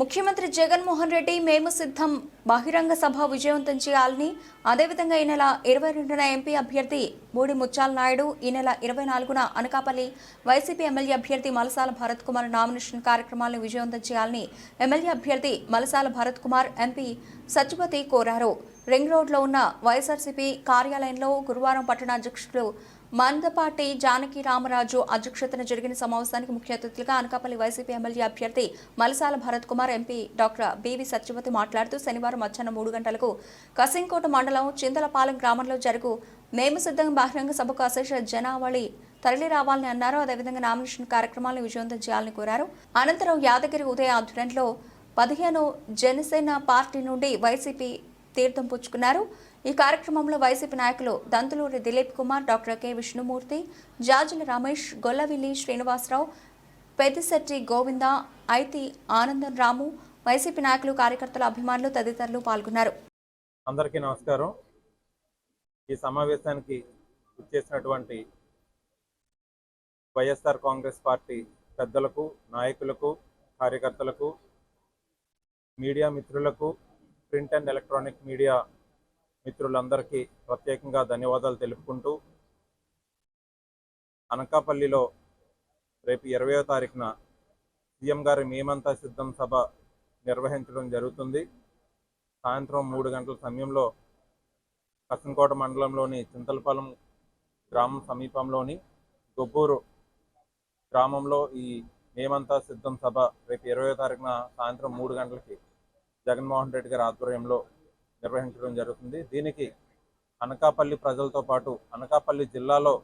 ముఖ్యమంత్రి జగన్మోహన్ రెడ్డి మేము సిద్ధం. బహిరంగ సభ విజయవంతం చేయాలని అదేవిధంగా ఈ నెల ఇరవై రెండున ఎంపీ అభ్యర్థి బూడి ముచ్చాల నాయుడు ఈ నెల ఇరవై నాలుగున అనకాపల్లి వైసీపీ ఎమ్మెల్యే అభ్యర్థి మలసాల భరత్ కుమార్ నామినేషన్ కార్యక్రమాలను విజయవంతం చేయాలని ఎమ్మెల్యే అభ్యర్థి మలసాల భరత్ కుమార్ ఎంపీ సత్యపతి కోరారు. రింగ్ రోడ్లో ఉన్న వైఎస్ఆర్సీపీ కార్యాలయంలో గురువారం పట్టణ అధ్యక్షులు మందపాటి జానకి రామరాజు అధ్యక్షతన జరిగిన సమావేశానికి ముఖ్య అతిథులుగా అనకాపల్లి వైసీపీ ఎమ్మెల్యే అభ్యర్థి Malasala Bharat Kumar MP doctor BV Satyavathi మాట్లాడుతూ శనివారం మధ్యాహ్నం మూడు గంటలకు కసింకోట మండలం చింతలపాలెం గ్రామంలో జరుగు మేము సిద్ధంగా బహిరంగ సభకు అశేష జనావళి తరలి రావాలని అన్నారు. అదేవిధంగా నామినేషన్ కార్యక్రమాలను విజయవంతం చేయాలని కోరారు. అనంతరం యాదగిరి ఉదయ ఆధ్వర్యంలో పదిహేను జనసేన పార్టీ నుండి వైసీపీ తీర్థం పుచ్చుకున్నారు. ఈ కార్యక్రమంలో వైసీపీ నాయకులు Dantuluri Dileep Kumar doctor K. Vishnumurthy Jajula Ramesh Gollavilli Srinivasarao Peddisetti Govinda Aithi Anandam Ramu YCP నాయకులు కార్యకర్తల అభిమానులు తదితరులు పాల్గొన్నారు. అందరికీ నమస్కారం. ఈ సమావేశానికి ఇచ్చేసినటువంటి వైఎస్ఆర్ కాంగ్రెస్ పార్టీ పెద్దలకు నాయకులకు కార్యకర్తలకు మీడియా మిత్రులకు ప్రింట్ అండ్ ఎలక్ట్రానిక్ మీడియా మిత్రులందరికీ ప్రత్యేకంగా ధన్యవాదాలు తెలుపుకుంటూ అనకాపల్లిలో రేపు ఇరవయో తారీఖున సీఎం గారి మేమంతా సిద్ధం సభ నిర్వహించడం జరుగుతుంది. సాయంత్రం మూడు గంటల సమయంలో కసంకోట మండలంలోని చింతలపాలెం గ్రామం సమీపంలోని గొబ్బూరు గ్రామంలో ఈ మేమంతా సిద్ధం సభ రేపు ఇరవయో తారీఖున సాయంత్రం మూడు గంటలకి జగన్మోహన్ రెడ్డి గారి ఆధ్వర్యంలో నిర్వహించడం జరుగుతుంది. దీనికి అనకాపల్లి ప్రజలతో పాటు అనకాపల్లి జిల్లాలో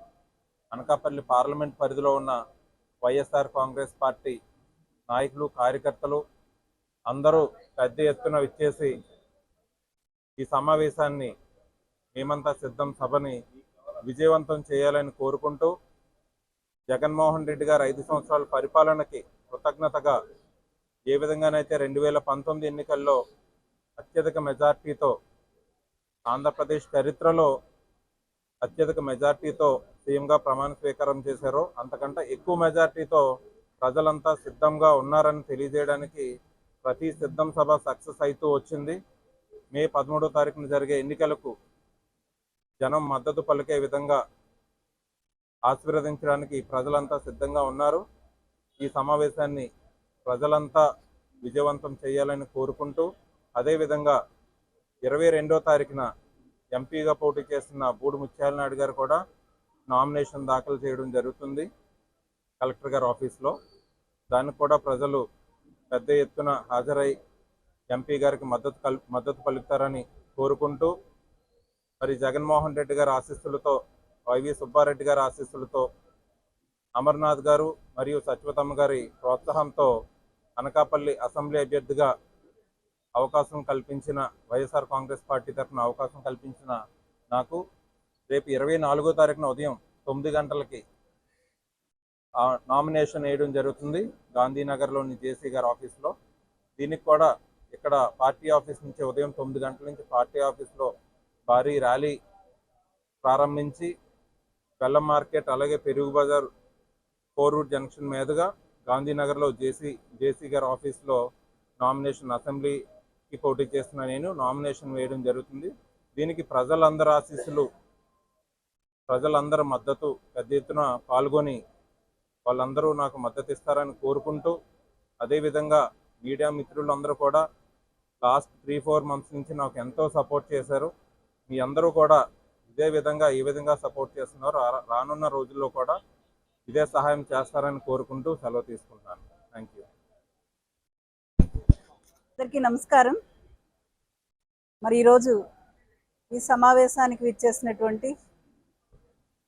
అనకాపల్లి పార్లమెంట్ పరిధిలో ఉన్న వైఎస్ఆర్ కాంగ్రెస్ పార్టీ నాయకులు కార్యకర్తలు అందరూ పెద్ద ఎత్తున విచ్చేసి ఈ సమావేశాన్ని మేమంతా సిద్ధం సభని విజయవంతం చేయాలని కోరుకుంటూ జగన్మోహన్ రెడ్డి గారు ఐదు సంవత్సరాల పరిపాలనకి కృతజ్ఞతగా ఏ విధంగానైతే రెండు వేల పంతొమ్మిది ఎన్నికల్లో అత్యధిక మెజార్టీతో ఆంధ్రప్రదేశ్ చరిత్రలో అత్యధిక మెజార్టీతో సీఎంగా ప్రమాణ స్వీకారం చేశారో అంతకంటే ఎక్కువ మెజార్టీతో ప్రజలంతా సిద్ధంగా ఉన్నారని తెలియజేయడానికి ప్రతి సిద్ధం సభ సక్సెస్ అవుతూ వచ్చింది. మే పదమూడో తారీఖున జరిగే ఎన్నికలకు జనం మద్దతు పలికే విధంగా ఆశీర్వదించడానికి ప్రజలంతా సిద్ధంగా ఉన్నారు. ఈ సమావేశాన్ని ప్రజలంతా విజయవంతం చేయాలని కోరుకుంటూ అదేవిధంగా ఇరవై రెండో తారీఖున ఎంపీగా పోటీ చేస్తున్న బూడి ముత్యాలనాయుడు గారు కూడా నామినేషన్ దాఖలు చేయడం జరుగుతుంది కలెక్టర్ గారి ఆఫీస్లో. దానికి కూడా ప్రజలు పెద్ద ఎత్తున హాజరై ఎంపీ గారికి మద్దతు కల్ మద్దతు పలుకుతారని కోరుకుంటూ మరి జగన్మోహన్ రెడ్డి గారి ఆశీస్సులతో వైవి సుబ్బారెడ్డి గారి ఆశీస్సులతో అమర్నాథ్ గారు మరియు సత్యవతమ్మ గారి ప్రోత్సాహంతో అనకాపల్లి అసెంబ్లీ అభ్యర్థిగా అవకాశం కల్పించిన వైఎస్ఆర్ కాంగ్రెస్ పార్టీ తరఫున అవకాశం కల్పించిన నాకు రేపు ఇరవై నాలుగో తారీఖున ఉదయం తొమ్మిది గంటలకి నామినేషన్ వేయడం జరుగుతుంది గాంధీనగర్లోని జేసీ గారి ఆఫీస్లో. దీనికి కూడా ఇక్కడ పార్టీ ఆఫీస్ నుంచి ఉదయం తొమ్మిది గంటల నుంచి పార్టీ ఆఫీస్లో భారీ ర్యాలీ ప్రారంభించి బెల్లం మార్కెట్ అలాగే పెరుగు బజార్ ఫోర్ రూట్ జంక్షన్ మీదుగా గాంధీనగర్లో జేసీ జేసీ గారి ఆఫీస్లో నామినేషన్ అసెంబ్లీ ఈ పోటీ చేస్తున్న నేను నామినేషన్ వేయడం జరుగుతుంది. దీనికి ప్రజలందరి ఆశీస్సులు ప్రజలందరి మద్దతు పెద్ద ఎత్తున పాల్గొని వాళ్ళందరూ నాకు మద్దతు ఇస్తారని కోరుకుంటూ అదేవిధంగా మీడియా మిత్రులందరూ కూడా లాస్ట్ త్రీ ఫోర్ మంత్స్ నుంచి నాకు ఎంతో సపోర్ట్ చేశారు. మీ అందరూ కూడా ఇదే విధంగా ఈ విధంగా సపోర్ట్ చేస్తున్నారు. రా- రానున్న రోజుల్లో కూడా ఇదే సహాయం చేస్తారని కోరుకుంటూ సెలవు తీసుకుంటాను థ్యాంక్ యూ. అందరికీ నమస్కారం. మరి ఈరోజు ఈ సమావేశానికి విచ్చేసినటువంటి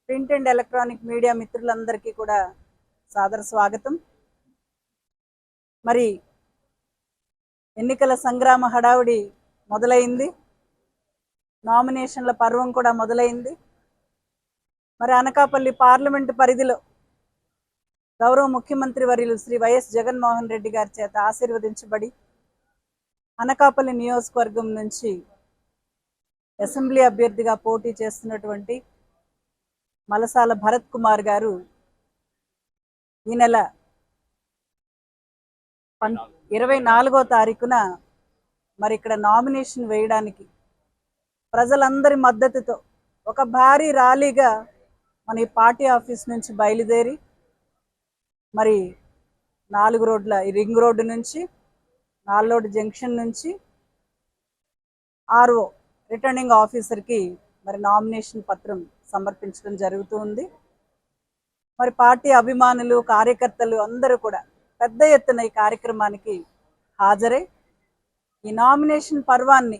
ప్రింట్ అండ్ ఎలక్ట్రానిక్ మీడియా మిత్రులందరికీ కూడా సాదర స్వాగతం. మరి ఎన్నికల సంగ్రామ హడావుడి మొదలైంది. నామినేషన్ల పర్వం కూడా మొదలైంది. మరి అనకాపల్లి పార్లమెంటు పరిధిలో గౌరవ ముఖ్యమంత్రి వర్యులు శ్రీ వైఎస్ జగన్మోహన్ రెడ్డి గారి చేత ఆశీర్వదించబడి అనకాపల్లి నియోజకవర్గం నుంచి అసెంబ్లీ అభ్యర్థిగా పోటీ చేస్తున్నటువంటి మలసాల భరత్ కుమార్ గారు ఈ నెల పం ఇరవై నాలుగో తారీఖున మరి ఇక్కడ నామినేషన్ వేయడానికి ప్రజలందరి మద్దతుతో ఒక భారీ ర్యాలీగా మన ఈ పార్టీ ఆఫీస్ నుంచి బయలుదేరి మరి నాలుగు రోడ్ల ఈ రింగ్ రోడ్డు నుంచి నాల్లోడ్ జంక్షన్ నుంచి ఆర్ఓ రిటర్నింగ్ ఆఫీసర్కి మరి నామినేషన్ పత్రం సమర్పించడం జరుగుతుంది మరి పార్టీ అభిమానులు కార్యకర్తలు అందరూ కూడా పెద్ద ఎత్తున ఈ కార్యక్రమానికి హాజరై ఈ నామినేషన్ పర్వాన్ని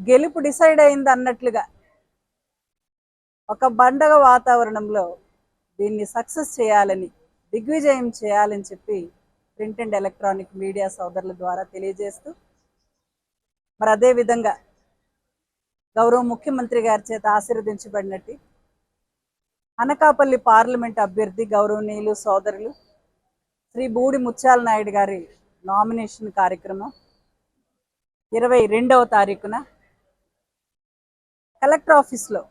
గెలుపు డిసైడ్ అయింది అన్నట్లుగా ఒక బండగ వాతావరణంలో దీన్ని సక్సెస్ చేయాలని దిగ్విజయం చేయాలని చెప్పి ప్రింట్ అండ్ ఎలక్ట్రానిక్ మీడియా సోదరుల ద్వారా తెలియజేస్తూ మరి అదే విధంగా గౌరవ ముఖ్యమంత్రి గారి చేత ఆశీర్వదించబడినట్టు అనకాపల్లి పార్లమెంట్ అభ్యర్థి గౌరవనీయులు సోదరులు శ్రీ బూడి ముత్యాల నాయుడు గారి నామినేషన్ కార్యక్రమం ఇరవై రెండవ తారీఖున కలెక్టర్ ఆఫీస్లో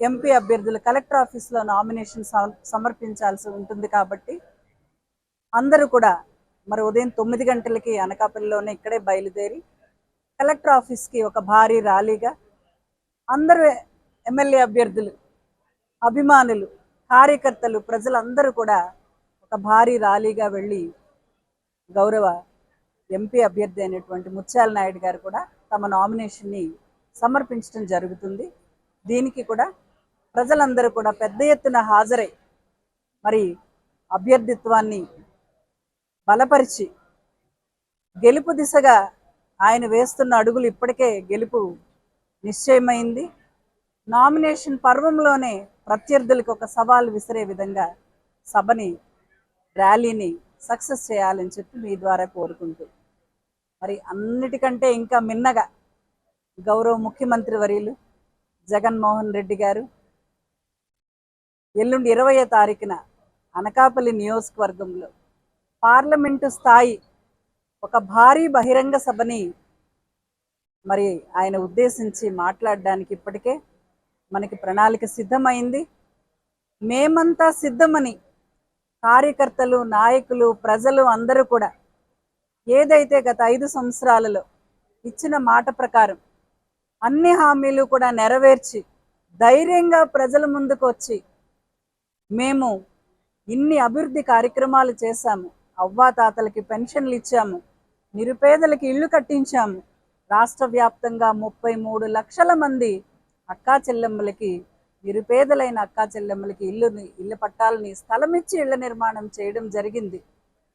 ఎంపీ అభ్యర్థులు కలెక్టర్ ఆఫీస్లో నామినేషన్ సమ- సమర్పించాల్సి ఉంటుంది కాబట్టి అందరూ కూడా మరి ఉదయం తొమ్మిది గంటలకి అనకాపల్లిలోనే ఇక్కడే బయలుదేరి కలెక్టర్ ఆఫీస్కి ఒక భారీ ర్యాలీగా అందరూ ఎమ్మెల్యే అభ్యర్థులు అభిమానులు కార్యకర్తలు ప్రజలందరూ కూడా ఒక భారీ ర్యాలీగా వెళ్ళి గౌరవ ఎంపీ అభ్యర్థి అయినటువంటి ముత్యాల నాయుడు గారు కూడా తమ నామినేషన్ని సమర్పించడం జరుగుతుంది. దీనికి కూడా ప్రజలందరూ కూడా పెద్ద ఎత్తున హాజరై మరి అభ్యర్థిత్వాన్ని బలపరిచి గెలుపు దిశగా ఆయన వేస్తున్న అడుగులు ఇప్పటికే గెలుపు నిశ్చయమైంది. నామినేషన్ పర్వంలోనే ప్రత్యర్థులకు ఒక సవాల్ విసిరే విధంగా సభని ర్యాలీని సక్సెస్ చేయాలని చెప్పి మీ ద్వారా కోరుకుంటూ. మరి అన్నిటికంటే ఇంకా మిన్నగా గౌరవ ముఖ్యమంత్రి వర్యులు జగన్మోహన్ రెడ్డి గారు ఎల్లుండి ఇరవయో తారీఖున అనకాపల్లి నియోజకవర్గంలో పార్లమెంటు స్థాయి ఒక భారీ బహిరంగ సభని మరి ఆయన ఉద్దేశించి మాట్లాడడానికి ఇప్పటికే మనకి ప్రణాళిక సిద్ధమైంది. మేమంతా సిద్ధమని కార్యకర్తలు నాయకులు ప్రజలు అందరూ కూడా ఏదైతే గత ఐదు సంవత్సరాలలో ఇచ్చిన మాట ప్రకారం అన్ని హామీలు కూడా నెరవేర్చి ధైర్యంగా ప్రజల ముందుకు వచ్చి మేము ఇన్ని అభివృద్ధి కార్యక్రమాలు చేశాము. అవ్వాతాతలకి పెన్షన్లు ఇచ్చాము. నిరుపేదలకి ఇళ్ళు కట్టించాము. రాష్ట్ర వ్యాప్తంగా ముప్పై మూడు లక్షల మంది అక్కా చెల్లెమ్మలకి నిరుపేదలైన అక్కా చెల్లెమ్మలకి ఇల్లుని ఇల్లు పట్టాలని స్థలం ఇచ్చి ఇళ్ళ నిర్మాణం చేయడం జరిగింది.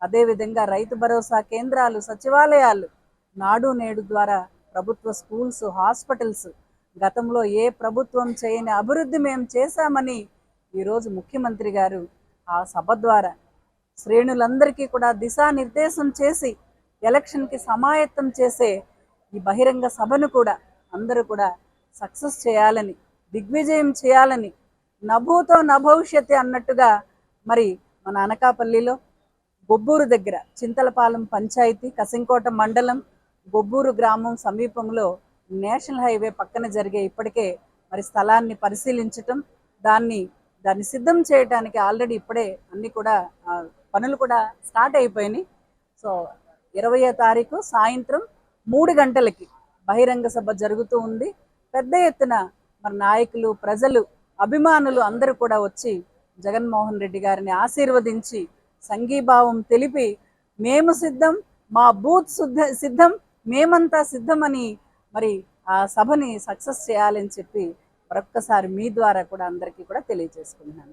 అదేవిధంగా రైతు భరోసా కేంద్రాలు సచివాలయాలు నాడు నేడు ద్వారా ప్రభుత్వ స్కూల్స్ హాస్పిటల్స్ గతంలో ఏ ప్రభుత్వం చేయని అభివృద్ధి మేము చేశామని ఈరోజు ముఖ్యమంత్రి గారు ఆ సభ ద్వారా శ్రేణులందరికీ కూడా దిశానిర్దేశం చేసి ఎలక్షన్కి సమాయత్తం చేసే ఈ బహిరంగ సభను కూడా అందరూ కూడా సక్సెస్ చేయాలని దిగ్విజయం చేయాలని నభూతో నభవిష్యత్ అన్నట్టుగా మరి మన అనకాపల్లిలో గొబ్బూరు దగ్గర చింతలపాలెం పంచాయతీ కసింకోట మండలం గొబ్బూరు గ్రామం సమీపంలో నేషనల్ హైవే పక్కన జరిగే ఇప్పటికే మరి స్థలాన్ని పరిశీలించటం దాన్ని దాన్ని సిద్ధం చేయడానికి ఆల్రెడీ ఇప్పుడే అన్నీ కూడా పనులు కూడా స్టార్ట్ అయిపోయినాయి. సో ఇరవయో తారీఖు సాయంత్రం మూడు గంటలకి బహిరంగ సభ జరుగుతూ ఉంది. పెద్ద ఎత్తున మన నాయకులు ప్రజలు అభిమానులు అందరూ కూడా వచ్చి జగన్మోహన్ రెడ్డి గారిని ఆశీర్వదించి సంఘీభావం తెలిపి మేము సిద్ధం మా బూత్ శుద్ధ సిద్ధం మేమంతా సిద్ధమని మరి ఆ సభని సక్సెస్ చేయాలని చెప్పి మరొక్కసారి మీ ద్వారా కూడా అందరికీ కూడా తెలియజేసుకుంటున్నాను.